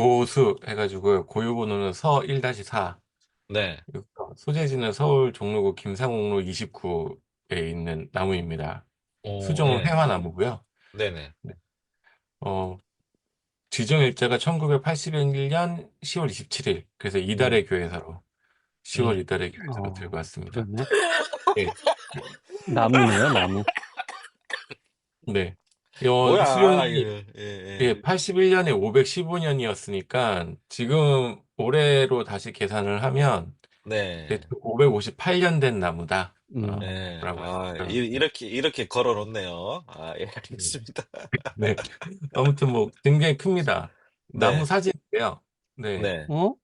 고수 해가지고 고유 번호는 서 1-4 네. 소재지는 서울 종로구 김상옥로 29에 있는 나무입니다. 오, 수종 예. 회화나무고요. 네네. 어, 지정 일자가 1981년 10월 27일. 그래서 이달의 교회사로 10월 음. 이달의 교회사로 어, 들고 왔습니다. 예. 나무네요, 나무. 네. 어, 뭐야, 수령이 이거. 예, 예. 예, 81년에 515년이었으니까 지금 올해로 다시 계산을 하면 네. 558년 된 나무다. 음. 어, 네. 라고 아, 이렇게, 이렇게 걸어 놓네요. 아, 예, 알겠습니다. 네. 아무튼 뭐 굉장히 큽니다. 나무 네. 사진인데요. 네. 네. 어?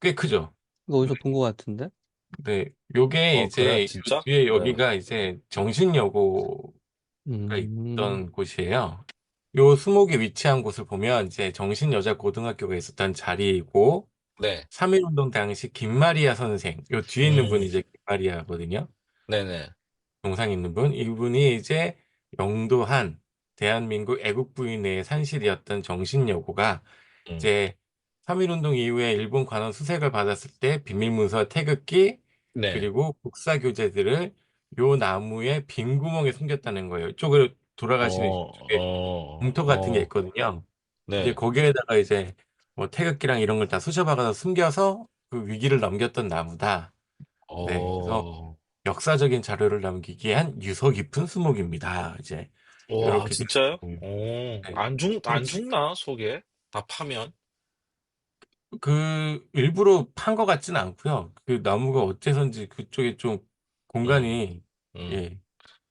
꽤 크죠. 이거 어디서 본 것 같은데? 네. 요게 어, 그래? 이제 진짜? 요 뒤에 네. 여기가 이제 정신여고 가 음. 있던 곳이에요. 요 수목이 위치한 곳을 보면 이제 정신여자고등학교가 있었던 자리이고 네. 3.1운동 당시 김마리아 선생, 요 뒤에 있는 분이 음. 이제 김마리아거든요. 네네. 동상 있는 분. 이분이 이제 영도한 대한민국 애국부인의 산실이었던 정신여고가 음. 이제 3.1운동 이후에 일본 관원 수색을 받았을 때 비밀문서 태극기 네. 그리고 국사 교재들을 요 나무에 빈 구멍에 숨겼다는 거예요. 이쪽으로 돌아가시는 어, 쪽에 어, 공터 같은 게 어, 있거든요. 이제 네. 거기에다가 이제 뭐 태극기랑 이런 걸 다 쑤셔박아서 숨겨서 그 위기를 넘겼던 나무다. 네, 그래서 어, 역사적인 자료를 남기기 위한 유서 깊은 수목입니다. 이제 와, 이렇게 진짜요? 오, 네. 안 죽, 안 그렇지. 죽나, 속에? 다 파면? 그 일부러 판 것 같지는 않고요. 그 나무가 어째선지 그쪽에 좀 공간이 음. 예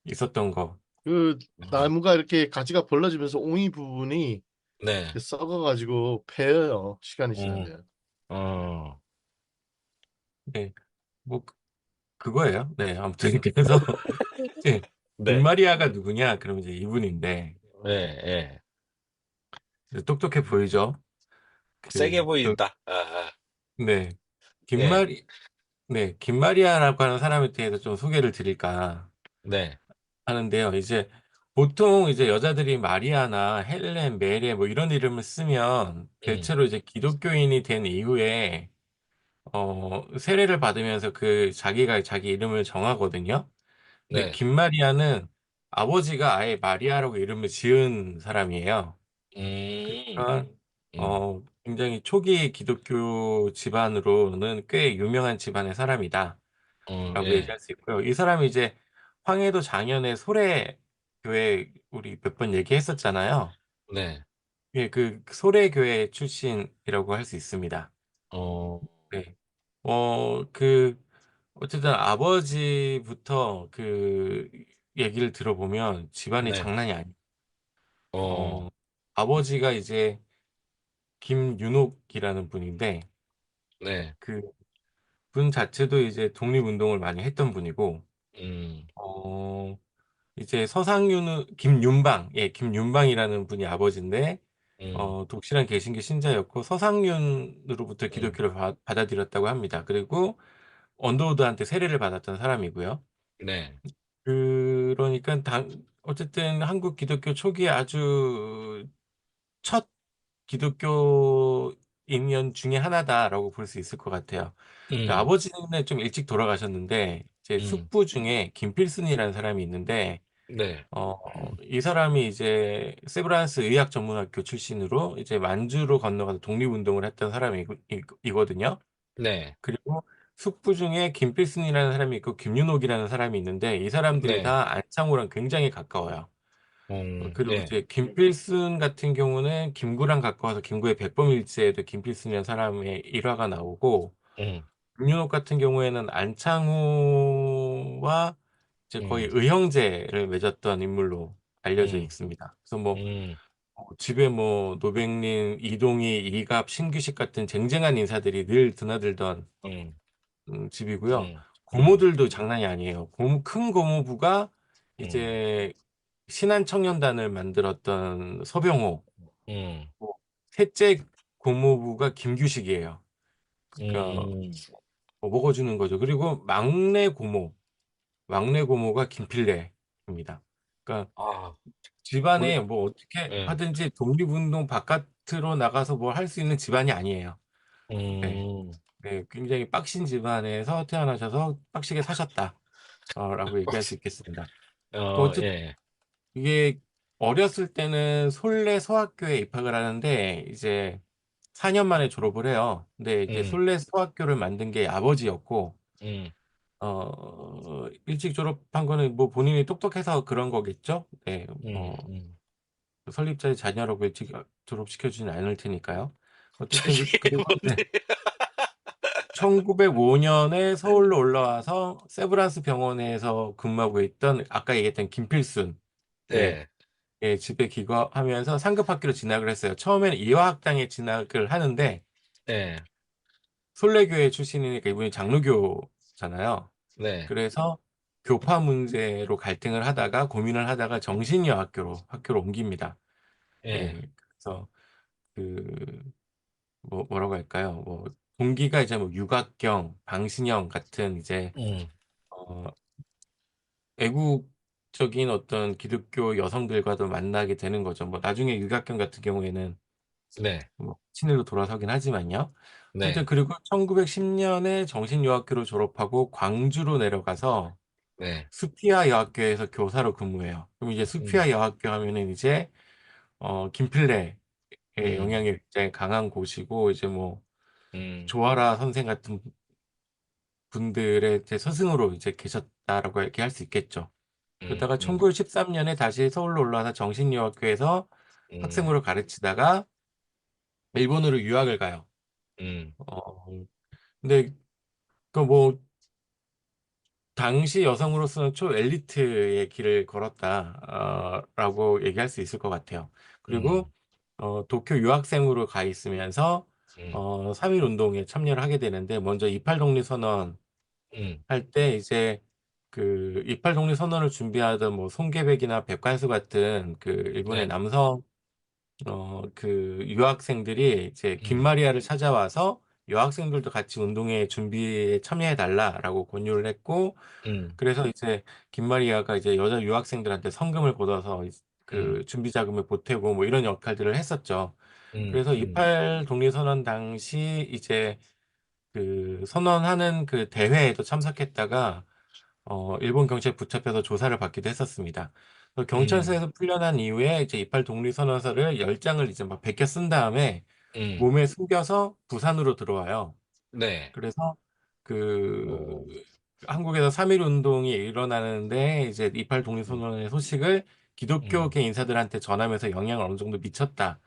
있었던 거. 그 음. 나무가 이렇게 가지가 벌어지면서 옹이 부분이 네. 이렇게 썩어가지고 패여요. 시간이 음. 지나면. 어, 네, 뭐 그- 그거예요. 네, 아무튼 그래서 이제 네. 김마리아가 누구냐? 그러면 이제 이분인데 네, 예. 똑똑해 보이죠? 그, 세게 그, 보인다. 아, 아. 네, 예. 김마리, 네, 김마리아라고 하는 사람에 대해서 좀 소개를 드릴까 네. 하는데요. 이제 보통 이제 여자들이 마리아나 헬렌, 메레 뭐 이런 이름을 쓰면 음. 대체로 이제 기독교인이 된 이후에 어, 세례를 받으면서 그 자기가 자기 이름을 정하거든요. 근데 네. 김마리아는 아버지가 아예 마리아라고 이름을 지은 사람이에요. 음, 그러니까 음, 어, 굉장히 초기 기독교 집안으로는 꽤 유명한 집안의 사람이다. 음, 라고 예. 얘기할 수 있고요. 이 사람이 이제 황해도 장현의 소래 교회 우리 몇 번 얘기했었잖아요. 네. 예, 그 소래 교회 출신이라고 할 수 있습니다. 어, 네. 어, 그 어쨌든 아버지부터 그 얘기를 들어보면 집안이 네. 장난이 아니에요. 어, 어, 아버지가 이제 김윤옥이라는 분인데 네. 그 분 자체도 이제 독립운동을 많이 했던 분이고 음, 어, 이제 서상윤, 김윤방, 예, 김윤방이라는 분이 아버지인데, 음, 어, 독실한 개신교 신자였고, 서상윤으로부터 음, 기독교를 받- 받아들였다고 합니다. 그리고 언더우드한테 세례를 받았던 사람이고요. 네. 그러니까 당, 어쨌든 한국 기독교 초기에 아주 첫 기독교인연 중에 하나다라고 볼 수 있을 것 같아요. 그 음, 아버지는 좀 일찍 돌아가셨는데, 제 음, 숙부 중에 김필순이라는 사람이 있는데, 네. 어, 이 사람이 이제 세브란스 의학 전문학교 출신으로 이제 만주로 건너가서 독립운동을 했던 사람이거든요. 네. 그리고 숙부 중에 김필순이라는 사람이 있고 김윤옥이라는 사람이 있는데 이 사람들이 네. 다 안창호랑 굉장히 가까워요. 어, 음, 그리고 예. 이제 김필순 같은 경우는 김구랑 가까워서 김구의 백범일지에도 김필순이라는 사람의 일화가 나오고 음, 김윤옥 같은 경우에는 안창호와 이제 거의 음, 의형제를 맺었던 인물로 알려져 음, 있습니다. 그래서 뭐 음, 어, 집에 뭐 노백린, 이동희, 이갑, 신규식 같은 쟁쟁한 인사들이 늘 드나들던 음, 음, 집이고요. 음, 음, 고모들도 장난이 아니에요. 고모, 큰 고모부가 음, 이제 신한청년단을 만들었던 서병호, 음, 뭐 셋째 고모부가 김규식이에요. 그러니까 음, 뭐 먹어주는 거죠. 그리고 막내 고모, 막내 고모가 김필래입니다. 그러니까 아, 집안에 우리, 뭐 어떻게 예, 하든지 독립운동 바깥 겉으로 나가서 뭘 할 수 있는 집안이 아니에요. 네. 음. 네, 굉장히 빡신 집안에서 태어나셔서 빡시게 사셨다. 어, 라고 얘기할 수 있겠습니다. 어, 어쨌- 예. 이게 어렸을 때는 솔레 소학교에 입학을 하는데 이제 4년 만에 졸업을 해요. 근데 이제 음. 솔레 소학교를 만든 게 아버지였고, 음. 어, 일찍 졸업한 거는 뭐 본인이 똑똑해서 그런 거겠죠? 네, 음. 어, 음. 설립자의 자녀라고 일찍 졸업시켜주진 않을 테니까요. 어쨌든 저게 그리고 뭔데? 네. 1905년에 서울로 올라와서 세브란스 병원에서 근무하고 있던 아까 얘기했던 김필순 네. 예, 집에 귀가하면서 상급 학교로 진학을 했어요. 처음에는 이화학당에 진학을 하는데 네. 솔레교회 출신이니까 이분이 장로교잖아요. 네. 그래서 교파 문제로 갈등을 하다가 고민을 하다가 정신여 학교로 학교로 옮깁니다. 예. 예, 그래서 그 뭐, 뭐라고 할까요? 뭐 동기가 이제 뭐 유각경, 방신영 같은 이제 음. 어, 애국 적인 어떤 기독교 여성들과도 만나게 되는 거죠. 뭐 나중에 유각경 같은 경우에는 네. 뭐 친일로 돌아서긴 하지만요. 네. 하여튼 그리고 1910년에 정신여학교를 졸업하고 광주로 내려가서 네. 수피아 여학교에서 교사로 근무해요. 그럼 이제 수피아 여학교 하면은 이제 어 김필래의 음. 영향이 굉장히 강한 곳이고 이제 뭐 음. 조아라 선생 같은 분들의 이제 스승으로 이제 계셨다라고 얘기할 수 있겠죠. 그러다가 음. 1913년에 다시 서울로 올라와서 정신여학교에서 음. 학생으로 가르치다가 일본으로 유학을 가요. 음. 어, 근데 그뭐 당시 여성으로서는 초엘리트의 길을 걸었다라고 얘기할 수 있을 것 같아요. 그리고 어, 도쿄 유학생으로 가 있으면서 음. 어, 3.1 운동에 참여를 하게 되는데 먼저 28 독립 선언 음. 할때 이제 그28 독립 선언을 준비하던 뭐 송계백이나 백관수 같은 그 일본의 네. 남성 어, 그 유학생들이 이제 음. 김마리아를 찾아와서 여학생들도 같이 운동회 준비에 참여해 달라라고 권유를 했고 음. 그래서 이제 김마리아가 이제 여자 유학생들한테 성금을 걷어서 그 음. 준비 자금을 보태고 뭐 이런 역할들을 했었죠. 음. 그래서 음. 28 독립선언 당시 이제 그 선언하는 그 대회에도 참석했다가 어 일본 경찰에 붙잡혀서 조사를 받기도 했었습니다. 그래서 경찰서에서 풀려난 이후에 이제 28 독립 선언서를 10 장을 이제 막 베껴 쓴 다음에 음. 몸에 숨겨서 부산으로 들어와요. 네. 그래서 그 오. 한국에서 3.1 운동이 일어나는데 이제 28 독립 선언의 소식을 기독교계 인사들한테 전하면서 영향을 어느 정도 미쳤다.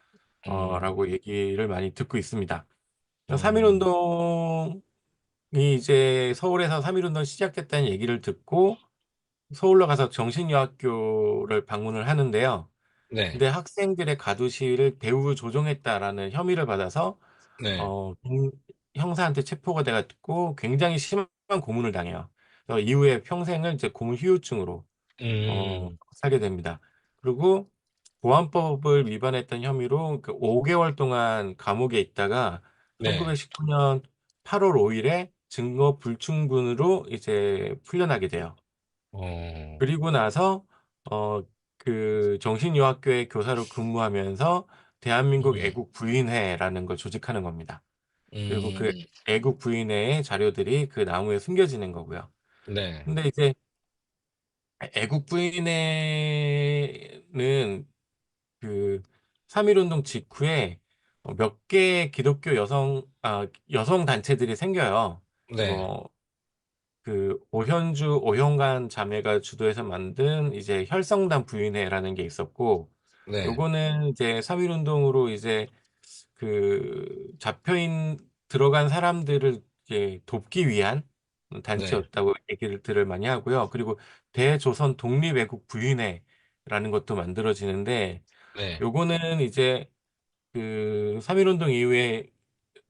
어, 음. 라고 얘기를 많이 듣고 있습니다. 음. 3.1 운동 이 이제 서울에서 3.1 운동 시작됐다는 얘기를 듣고 서울로 가서 정신여학교를 방문을 하는데요. 네. 근데 학생들의 가두 시위를 배후 조종했다라는 혐의를 받아서 네. 어, 경- 형사한테 체포가 돼갖고 굉장히 심한 고문을 당해요. 그래서 이후에 평생을 이제 고문 후유증으로 어, 음. 살게 됩니다. 그리고 보안법을 위반했던 혐의로 그 5개월 동안 감옥에 있다가 네. 1919년 8월 5일에 증거 불충분으로 이제 풀려나게 돼요. 어. 그리고 나서 어, 그 정신여학교의 교사로 근무하면서 대한민국 음. 애국 부인회라는 걸 조직하는 겁니다. 그리고 그 음. 애국 부인회의 자료들이 그 나무에 숨겨지는 거고요. 네. 근데 이제 애국 부인회는 그 3.1 운동 직후에 어, 몇 개의 기독교 여성 아 여성 단체들이 생겨요. 네. 뭐그 오현주 오형관 자매가 주도해서 만든 이제 혈성단 부인회라는 게 있었고 네. 요거는 이제 3.1 운동으로 이제 그 잡혀인 들어간 사람들을 이제 돕기 위한 네. 단체였다고 얘기를 많이 하고요. 그리고 대조선 독립애국 부인회라는 것도 만들어지는데 네. 요거는 이제 그 3.1 운동 이후에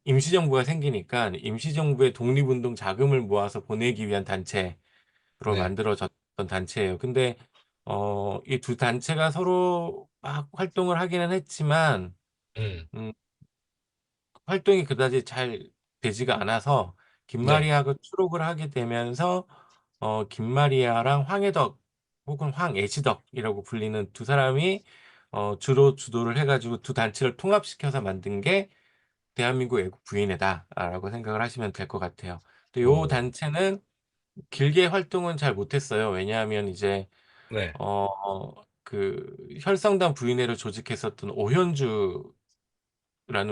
임시정부가 생기니까 임시정부의 독립운동 자금을 모아서 보내기 위한 단체로 네. 만들어졌던 단체예요. 근데 어, 이 두 단체가 서로 막 활동을 하기는 했지만 음. 활동이 그다지 잘 되지가 않아서 네. 김마리아가 추록을 하게 되면서 어, 김마리아랑 황해덕 혹은 황애시덕이라고 불리는 두 사람이 어, 주로 주도를 해가지고 두 단체를 통합시켜서 만든 게 대한민국 애국 부인회다라고 생각을 하시면 될 것 같아요. 근데 요 음. 단체는 길게 활동은 잘 못했어요. 왜냐하면 이제 네. 어, 그 혈성단 부인회를 조직했었던 오현주라는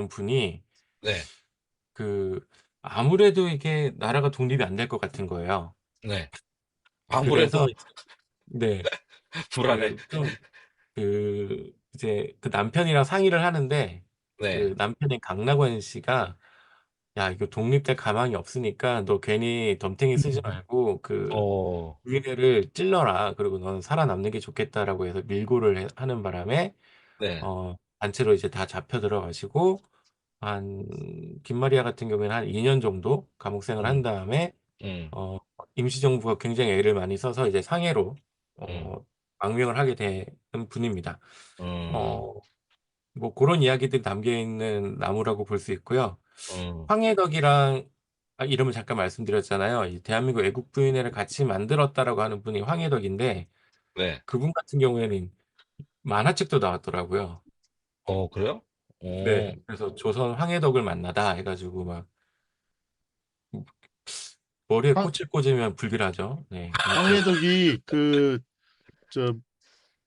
분이 네. 그 아무래도 이게 나라가 독립이 안 될 것 같은 거예요. 네. 아무래도 그래서 네, 불안해. 그 좀 그 이제 그 남편이랑 상의를 하는데 네. 그 남편인 강낙원 씨가 야 이거 독립될 가망이 없으니까 너 괜히 덤탱이 쓰지 말고 그 어. 부인회를 찔러라. 그리고 넌 살아남는 게 좋겠다라고 해서 밀고를 해- 하는 바람에 네. 어, 단체로 이제 다 잡혀 들어가시고 한 김마리아 같은 경우에는 한 2년 정도 감옥 생활 한 음. 다음에 음. 어, 임시정부가 굉장히 애를 많이 써서 이제 상해로 어, 음. 망명을 하게 되는 분입니다. 음. 어, 뭐 그런 이야기들이 담겨 있는 나무라고 볼 수 있고요. 음. 황해덕이랑 아, 이름을 잠깐 말씀드렸잖아요. 이 대한민국 애국 부인회를 같이 만들었다라고 하는 분이 황해덕인데 네. 그분 같은 경우에는 만화책도 나왔더라고요. 어, 그래요? 네, 오. 그래서 조선 황해덕을 만나다 해가지고 막 머리에 황- 꽃을 꽂으면 불길하죠. 네, 아무튼 황해덕이 그 저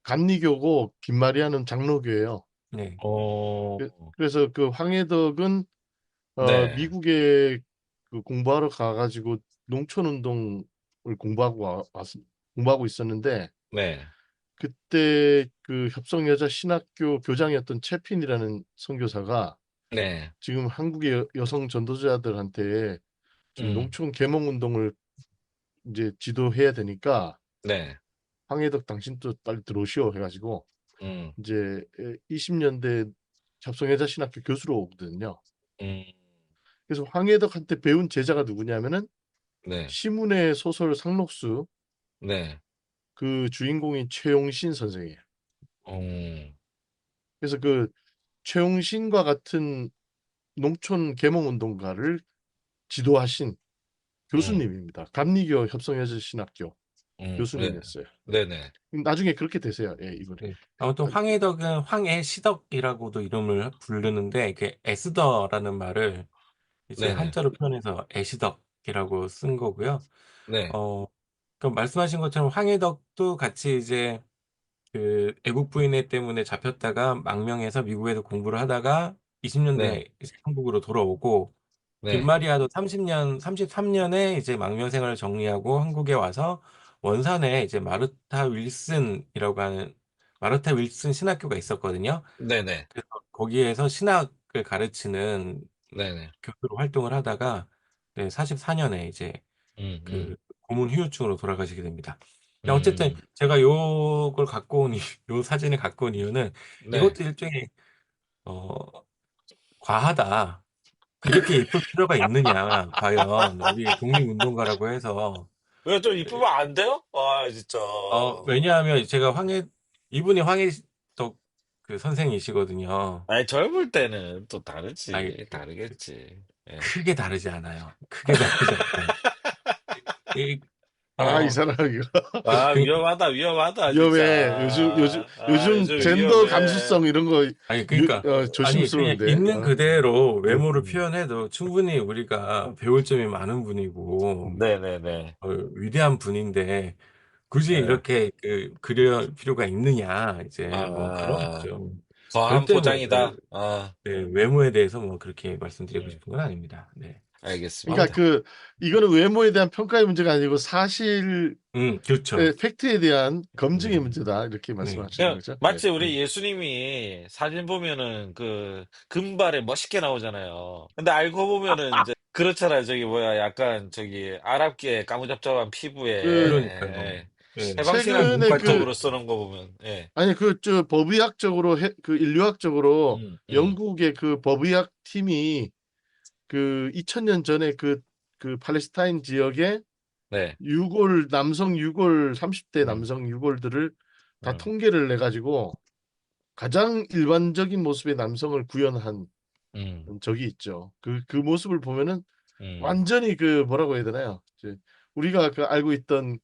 감리교고 김마리아는 장로교예요. 네, 어. 그래서 그 황해덕은 어, 네. 미국에 그 공부하러 가가지고 농촌운동을 공부하고 와, 왔, 공부하고 있었는데 네. 그때 그 협성여자 신학교 교장이었던 채핀이라는 선교사가 네. 지금 한국의 여- 여성 전도자들한테 지금 음. 농촌 계몽 운동을 이제 지도해야 되니까 네. 황해덕 당신도 빨리 들어오시오 해가지고 음. 이제 20년대 협성여자 신학교 교수로 오거든요. 음. 그래서 황해덕한테 배운 제자가 누구냐면은 네. 시문의 소설 상록수 네. 그 주인공인 최용신 선생이에요. 음. 그래서 그 최용신과 같은 농촌 계몽 운동가를 지도하신 교수님입니다. 감리교 협성여자 신학교 음. 네. 교수님이었어요. 네네. 나중에 그렇게 되세요. 예, 이분이. 네. 아무튼 황해덕은 황해시덕이라고도 이름을 부르는데 그 에스더라는 말을 이제 네네. 한자로 표현해서 애시덕이라고 쓴 거고요. 네. 어, 그 말씀하신 것처럼 황해덕도 같이 이제 그 애국 부인회 때문에 잡혔다가 망명해서 미국에서 공부를 하다가 20년대 네. 이제 한국으로 돌아오고 네. 김마리아도 30년, 33년에 이제 망명 생활을 정리하고 한국에 와서 원산에 이제 마르타 윌슨이라고 하는 마르타 윌슨 신학교가 있었거든요. 네네. 그래서 거기에서 신학을 가르치는 네네. 교수로 활동을 하다가 네, 44년에 이제 음. 그 음. 고문 후유증으로 돌아가시게 됩니다. 근데 어쨌든 음. 제가 요걸 갖고 온, 이- 요 사진을 갖고 온 이유는 네. 이것도 일종의 어, 과하다. 이렇게 예쁠 필요가 있느냐, 과연 우리 독립운동가라고 해서 왜 좀 이쁘면 안 돼요? 아, 진짜. 어, 왜냐하면 제가 황해 이분이 황해덕 그 선생이시거든요. 아니, 젊을 때는 또 다르지. 아니, 다르겠지. 예. 크게 다르지 않아요. 크게 다르지 않아요. 이, 아, 어, 이 사람 이거 아, 그- 위험하다, 위험하다. 위험해. 진짜. 요즘 요즘 아, 요즘 젠더 위험해. 감수성 이런 거 아니 그러니까 유- 어, 아니 조심스러운데. 그냥 있는 어. 그대로 외모를 음. 표현해도 충분히 우리가 배울 점이 많은 분이고 네네네. 어, 위대한 분인데 굳이 네. 이렇게 그 그럴 필요가 있느냐 이제 뭐 그런 아, 거죠. 과한 절대 뭐 포장이다. 그, 아, 네, 외모에 대해서 뭐 그렇게 말씀드리고 음. 싶은 건 아닙니다. 네. 알겠습니다. 그러니까 그 이거는 외모에 대한 평가의 문제가 아니고 사실 음, 그렇죠. 의 팩트에 대한 검증의 음. 문제다 이렇게 말씀하시는 그냥 거죠. 마치 네. 우리 예수님이 사진 보면은 그 금발에 멋있게 나오잖아요. 근데 알고 보면은 이제 그렇잖아요. 저기 뭐야 약간 저기 아랍계 까무잡잡한 피부에 그- 그러니까요. 예. 네. 해방신앙 최근에 문발적으로 그- 쓰는 거 보면 예. 아니 그 저 법의학적으로 해, 그 인류학적으로 음, 음. 영국의 그 법의학 팀이 그 2000년 전에 그 그 팔레스타인 지역에 네. 유골 남성 유골 30대 음. 남성 유골들을 다 음. 통계를 내 가지고 가장 일반적인 모습의 남성을 구현한 음, 적이 있죠. 그 그 모습을 보면은 음. 완전히 그 뭐라고 해야 되나요? 이제 우리가 그 알고 있던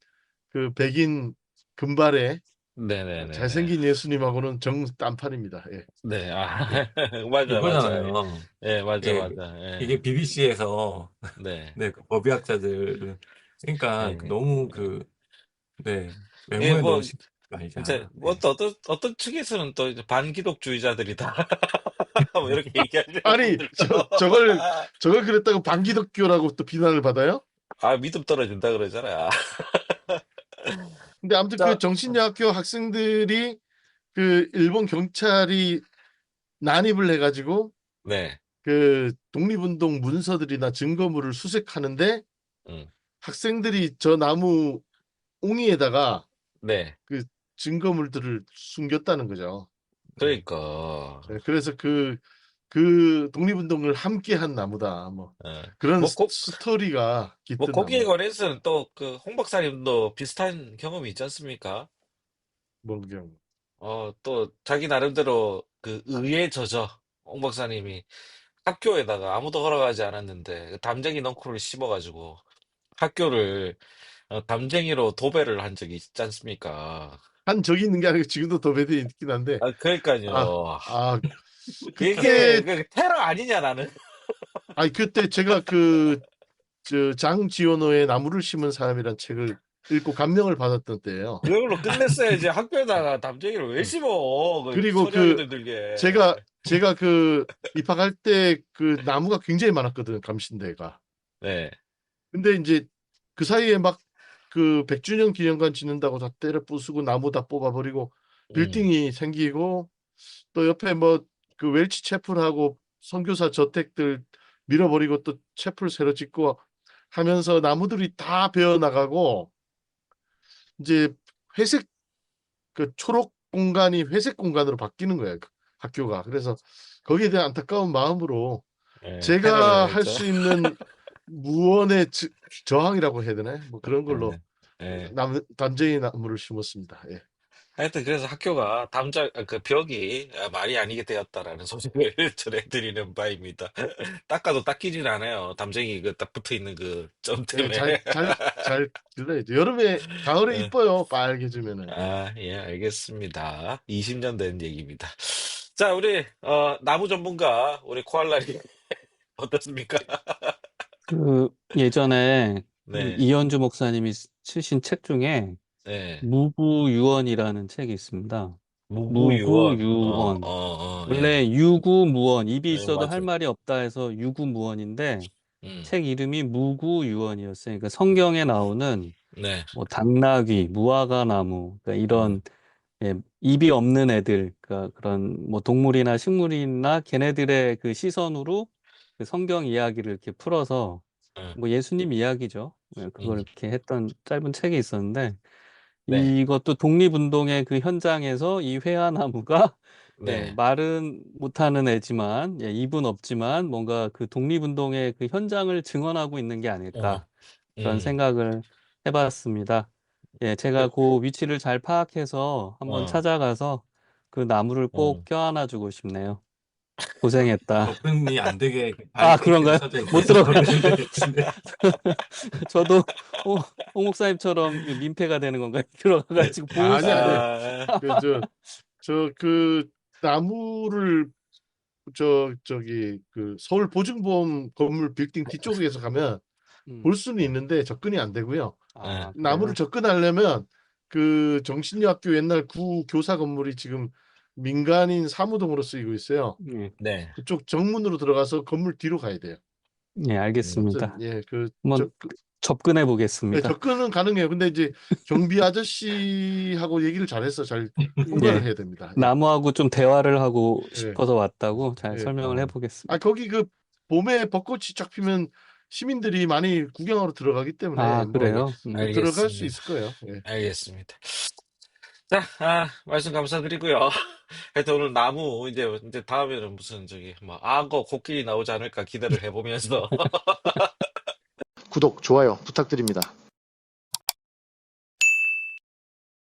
그 백인 금발의 네네네. 잘생긴 예수님하고는 정 딴판입니다. 예. 네, 아, 맞아, 맞아. 이거잖아요. 예, 맞아, 예, 맞아. 예. 이게 BBC에서 네. 네, 그 법의학자들 그러니까 네. 그 너무 그 네, 예, 외모에 뭐, 너무 신경 아니잖아. 이제, 뭐, 네. 또 어떤, 어떤 측에서는 또 이제 반기독주의자들이다. 뭐 이렇게 얘기하는 아니, 저, 분들도. 저걸, 저걸 그랬다고 반기독교라고 또 비난을 받아요? 아, 믿음 떨어진다 그러잖아. 근데 아무튼 자, 그 정신여학교 학생들이 그 일본 경찰이 난입을 해가지고 네. 그 독립운동 문서들이나 증거물을 수색하는데 음. 학생들이 저 나무 옹이에다가 네. 그 증거물들을 숨겼다는 거죠. 그러니까. 네, 그래서 그, 그 독립운동을 함께 한 나무다. 뭐 예. 그런 뭐, 스- 꼭, 스토리가 뭐, 깃든 거기에 나무. 관해서는 또 그 홍 박사님도 비슷한 경험이 있지 않습니까? 뭔 경우. 어, 또 자기 나름대로 그 의에 젖어 홍 박사님이 학교에다가 아무도 허락하지 않았는데 그 담쟁이 넝쿨을 씹어가지고 학교를 어, 담쟁이로 도배를 한 적이 있지 않습니까? 한 적이 있는 게 아니고 지금도 도배돼 있긴 한데 아, 아, 그러니까요. 아 이게 그 테러 아니냐 나는. 아니 그때 제가 그저 장지원호의 나무를 심은 사람이란 책을 읽고 감명을 받았던 때예요. 그걸로 끝냈어야지 학교에다가 담쟁이를 왜 씹어? 그 그리고 그 들게. 제가 제가 그 입학할 때 그 나무가 굉장히 많았거든 감신대가. 네. 근데 이제 그 사이에 막 그 100주년 기념관 짓는다고 다 때려 부수고 나무 다 뽑아버리고 음. 빌딩이 생기고 또 옆에 뭐 그 웰치 채플하고 선교사 저택들 밀어버리고 또 채플 새로 짓고 하면서 나무들이 다 베어 나가고 이제 회색 그 초록 공간이 회색 공간으로 바뀌는 거예요. 그 학교가. 그래서 거기에 대한 안타까운 마음으로 네, 제가 할. 수 있는 무언의 저- 저항이라고 해야 되나요? 뭐 그런 걸로 네. 네. 남, 담쟁이 나무를 심었습니다. 예. 하여튼 그래서 학교가 담장 아, 그 벽이 아, 말이 아니게 되었다라는 소식을 전해드리는 바입니다. 닦아도 닦이진 않아요. 담쟁이 그 딱 붙어 있는 그 점 예, 때문에. 잘, 잘, 잘 길러야죠. 여름에, 가을에 네. 이뻐요. 빨개지면은. 아, 예, 알겠습니다. 20년 된 얘기입니다. 자, 우리 어, 나무 전문가 우리 코알라리 어떻습니까? 그 예전에 그 네, 이현주 목사님이 쓰- 쓰신 책 중에 네. 무구유언이라는 책이 있습니다. 무구유원. 어, 어, 어, 예. 원래 유구무원, 입이 네, 있어도 할 맞아요. 말이 없다 해서 유구무원인데 음, 책 이름이 무구유원이었어요. 그러니까 성경에 나오는 네, 뭐 당나귀, 무화과나무, 그러니까 이런 예, 입이 없는 애들, 그러니까 그런 뭐 동물이나 식물이나 걔네들의 그 시선으로 그 성경 이야기를 이렇게 풀어서 음, 뭐 예수님 이야기죠. 예, 그걸 음, 이렇게 했던 짧은 책이 있었는데 네, 이것도 독립운동의 그 현장에서 이 회화나무가 예, 네, 말은 못하는 애지만 예, 입은 없지만 뭔가 그 독립운동의 그 현장을 증언하고 있는 게 어, 아닐까 그런 음, 생각을 해봤습니다. 예, 제가 그, 그 위치를 잘 파악해서 한번 어, 찾아가서 그 나무를 꼭 어. 껴안아 주고 싶네요. 고생했다. 접근이 안 되게 그 아, 그런가요? 못 들어가요? 근데 저도 홍, 홍 목사님처럼 그 민폐가 되는 건가요? 들어가가지고 보고 아니, 싶은데. 아니. 아, 그, 저, 저, 그, 나무를, 저, 저기, 그, 서울 보증보험 건물 빌딩 뒤쪽에서 가면 음. 볼 수는 있는데 접근이 안 되고요. 아, 나무를 그래요? 접근하려면 그 정신여학교 옛날 구 교사 건물이 지금 민간인 사무동으로 쓰이고 있어요. 예, 네, 그쪽 정문으로 들어가서 건물 뒤로 가야 돼요. 예, 알겠습니다. 예, 그 한번 저, 그, 접근해 네, 보겠습니다. 접근은 가능해요. 근데 이제 경비 아저씨하고 얘기를 잘해서 잘 통과를 예, 해야 됩니다. 예, 나무하고 좀 대화를 하고 예, 싶어서 왔다고 잘 예. 설명을 어. 해아 보겠습니다. 거기 그 봄에 벚꽃이 쫙 피면 시민들이 많이 구경하러 들어가기 때문에 아, 뭐 그래요? 음. 들어갈 수 알겠습니다. 있을 거예요. 예. 알겠습니다. 자, 아, 말씀 감사드리고요. 하여튼 오늘 나무 이제 이제 다음에는 무슨 저기 뭐 악어 코끼리 나오지 않을까 기대를 해보면서 구독, 좋아요 부탁드립니다.